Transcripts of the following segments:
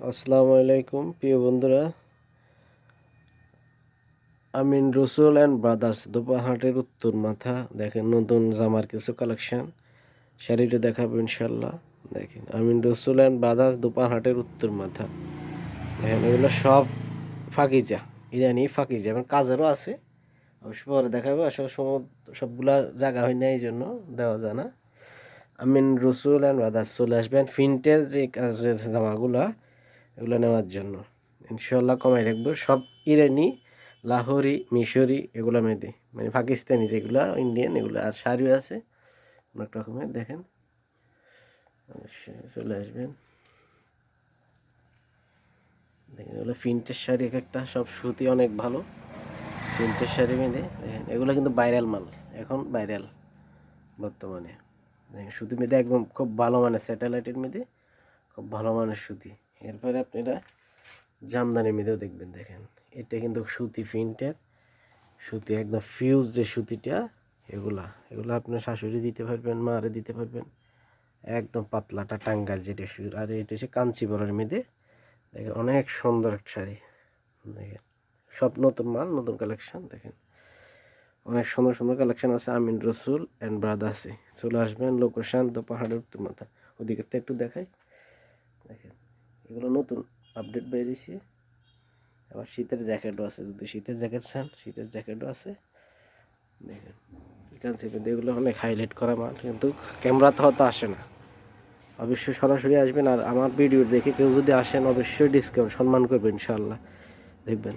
আসসালামু আলাইকুম, প্রিয় বন্ধুরা। আমিন রসুল অ্যান্ড ব্রাদার্স দুপাহাটের উত্তর মাথা। দেখেন, নতুন জামার কিছু কালেকশন। শাড়িটা দেখাবো ইনশাল্লাহ দেখেন আমিন রসুল অ্যান্ড ব্রাদার্স দুপাহাটের উত্তর মাথা। দেখেন, এগুলো সব ফাঁকিজা, ইরানি ফাঁকিজা, এবং কাজেরও আছে। অবশ্য পরে দেখাবো, আসলে সময় সবগুলা জায়গা হয় না এই জন্য দেওয়া যায় না। আমিন রসুল অ্যান্ড ব্রাদার্স চলে আসবেন ফিনটেজ যে কাজের জামাগুলা। এগুলো নেওয়ার জন্য। ইনশাল্লাহ কমাই রাখব। সব ইরানি, লাহোরি, মিশরি এগুলো মেয়েদের মানে পাকিস্তানি যেগুলো, ইন্ডিয়ান এগুলো, আর শাড়িও আছে। অনেক রকমের, দেখেন। চলে আসবেন। দেখেন, এগুলো ফিনটের শাড়ি এক একটা, সব সুতি অনেক ভালো। ফিনটের শাড়ি মেয়েদে দেখেন, এগুলো কিন্তু ভাইরাল মাল। এখন ভাইরাল বর্তমানে। দেখেন সুতি মেয়েদে একদম খুব ভালো মানের স্যাটেলাইটের মেয়েদে খুব ভালো মানের সুতি। এরপরে আপনারা জামদানি মেয়েদেও দেখবেন, দেখেন। এটা কিন্তু সুতি ফিনটের সুতি একদম ফিউজ যে সুতিটা, এগুলা। এগুলো আপনার শাশুড়ি দিতে পারবেন, মারে দিতে পারবেন। একদম পাতলাটা টাঙ্গাল যেটা আর এটা হচ্ছে কাঞ্চিপুরের মেয়েদে দেখেন, অনেক সুন্দর একটা শাড়ি। দেখেন, সব নতুন মাল, নতুন কালেকশান দেখেন। অনেক সুন্দর সুন্দর কালেকশান আছে। আমিন রসুল অ্যান্ড ব্রাদার্সে চলে আসবেন লোকেশান তো পাহাড়ের উত্তর মাথা। ওদিকে তো একটু দেখাই। দেখেন এগুলো নতুন আপডেট বেরিয়েছে আবার শীতের জ্যাকেটও আছে, যদি শীতের জ্যাকেট চান, শীতের জ্যাকেটও আছে। দেখেন কনসেপ্ট এগুলো অনেক হাইলাইট করা মাল, কিন্তু ক্যামেরাতে হয়তো আসে না। অবশ্যই সরাসরি আসবেন আর আমার ভিডিও দেখে কেউ যদি আসেন, অবশ্যই ডিসকাউন্ট সম্মান করবেন ইনশাল্লাহ দেখবেন,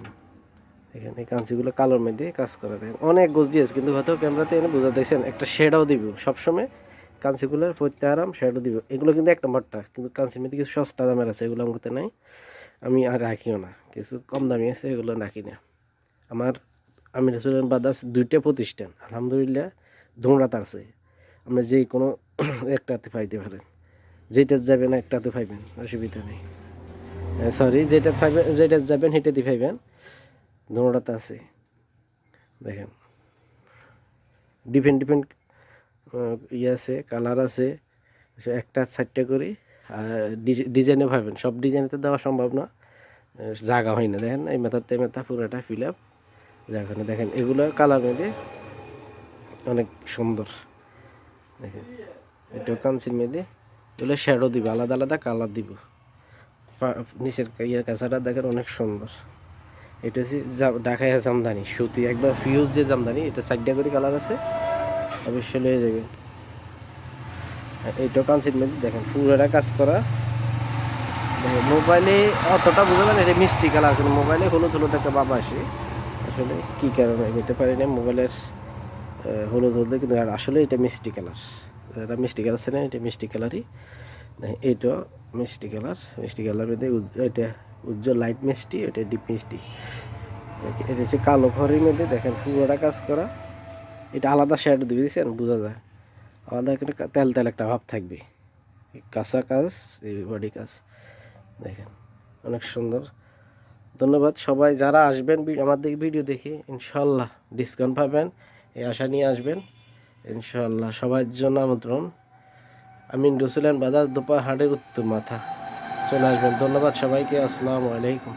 দেখেন, এই কাঞ্চিগুলো কালোর মধ্যে কাজ করা। দেখেন, অনেক গজি আছে কিন্তু হয়তো ক্যামেরাতে এনে বোঝা দেখছেন একটা শেডও দিব সবসময়। কাঞ্চিগুলোর পড়তে আরাম শেডও দিব। এগুলো কিন্তু এক নম্বরটা, কিন্তু কাঞ্চির মধ্যে কিছু সস্তা দামের আছে, এগুলো আমাকে নাই। আমি আর রাখিও না, কিছু কম দামি আছে, এগুলো রাখি না। আমার আমি রেস্টুরেন্ট বাদাস দুইটা প্রতিষ্ঠান, আলহামদুলিল্লাহ, ধুমরাত আছে। আপনি যে কোনো একটাতে পাইতে পারেন। যেটা যাবেন একটাতে পাইবেন, অসুবিধা নেই। সরি যেটা পাইবেন যেটা যাবেন সেটাতে পাইবেন। ধুমরাতে আছে। দেখেন। ডিফেন্ট ডিফেন্ট ইয়ে আছে কালার আছে একটা চারটে করি, আর ডিজাইনে ভাবেন, সব ডিজাইনে তো দেওয়া সম্ভব না। জায়গা হয় না, দেখেন, এই মেথাতে মেথা পুরোটা ফিল আপ যেখানে দেখেন, এগুলো কালার মেয়েদে অনেক সুন্দর। দেখেন এটা কাঞ্চির মেয়েদে এগুলো শ্যাডো দিব, আলাদা আলাদা কালার দিব। নিচের ইয়ের কাছাটা দেখেন অনেক সুন্দর। এটা হচ্ছে ঢাকায় জামদানি, সুতি, একদম ফিউজ যে জামদানি, এটা সাইডটা করে কালার আছে। অবশ্যই লয়ে যাবে। কাঞ্চির মেয়েদে দেখেন, পুরোটা কাজ করা। মোবাইলে অতটা বোঝা না, এটা মিষ্টি কালার, কিন্তু মোবাইলে হলুদ হলুদ একটা বাবা আসে। আসলে কী কারণে বলতে পারি না মোবাইলের হলুদ হলুদ, কিন্তু আসলে এটা মিষ্টি কালার। এটা মিষ্টি কালার আছে না এটা মিষ্টি কালারই। এইটা মিষ্টি কালার মিষ্টি কালার মধ্যে এটা উজ্জ্বল লাইট মিষ্টি, এটা ডিপ মিষ্টি। এটা হচ্ছে কালো ঘরের মধ্যে, দেখেন, পুরোটা কাজ করা। এটা আলাদা শেড দিয়ে দিয়েছেন বোঝা যায়। আলাদা একটা তেল তেল একটা ভাব থাকবে। কাঁচা কাজ এই বডি কাজ দেখেন, অনেক সুন্দর। ধন্যবাদ সবাই যারা আসবেন আমাদের ভিডিও দেখে, ইনশাল্লাহ ডিসকাউন্ট পাবেন। এই আশা নিয়ে আসবেন। ইনশাল্লাহ সবার জন্য আমন্ত্রণ। আমি রসুলেন বাদাস দোপা হাটের উত্তর মাথা চলে আসবেন। ধন্যবাদ সবাইকে। আসসালামু আলাইকুম।